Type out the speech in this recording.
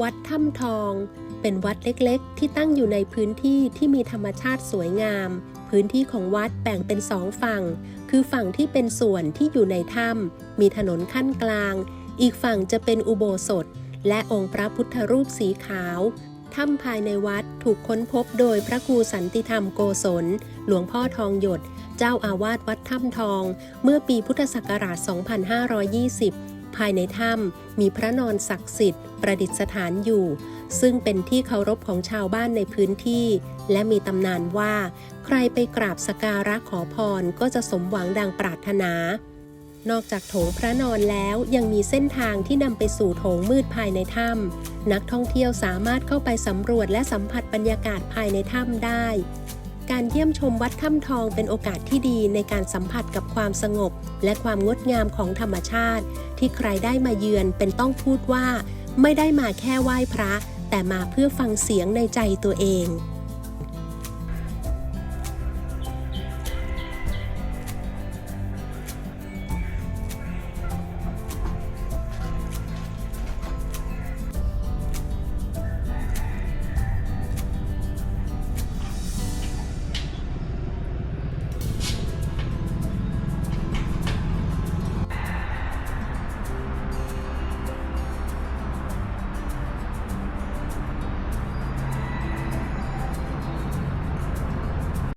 วัดถ้ำทอง เป็นวัดเล็กๆ ที่ตั้งอยู่ในพื้นที่ที่มีธรรมชาติสวยงาม พื้นที่ของวัดแบ่งเป็นสองฝั่ง คือฝั่งที่เป็นส่วนที่อยู่ในถ้ำมีถนนขั้นกลาง อีกฝั่งจะเป็นอุโบสถ และองค์พระพุทธรูปสีขาวถ้ำภายในวัดถูกค้นพบโดยพระครูสันติธรรมโกศล หลวงพ่อทองหยด เจ้าอาวาสวัดถ้ำทอง เมื่อปีพุทธศักราช 2520 ภายในถ้ำมีพระนอนศักดิ์สิทธิ์ ประดิษฐานอยู่ ซึ่งเป็นที่เคารพของชาวบ้านในพื้นที่ และมีตำนานว่า ใครไปกราบสการะขอพรก็จะสมหวังดังปรารถนา นอกจากโถงพระนอนแล้วยังมีเส้นทางที่นำไปสู่โถงมืดภายในถ้ำนักท่องเที่ยวสามารถเข้าไปสำรวจและสัมผัสบรรยากาศภายในถ้ำได้ การเยี่ยมชมวัดถ้ำทองเป็นโอกาสที่ดีในการสัมผัสกับความสงบ และความงดงามของธรรมชาติ ที่ใครได้มาเยือนเป็นต้องพูดว่า ไม่ได้มาแค่ไหว้พระ แต่มาเพื่อฟังเสียงในใจตัวเอง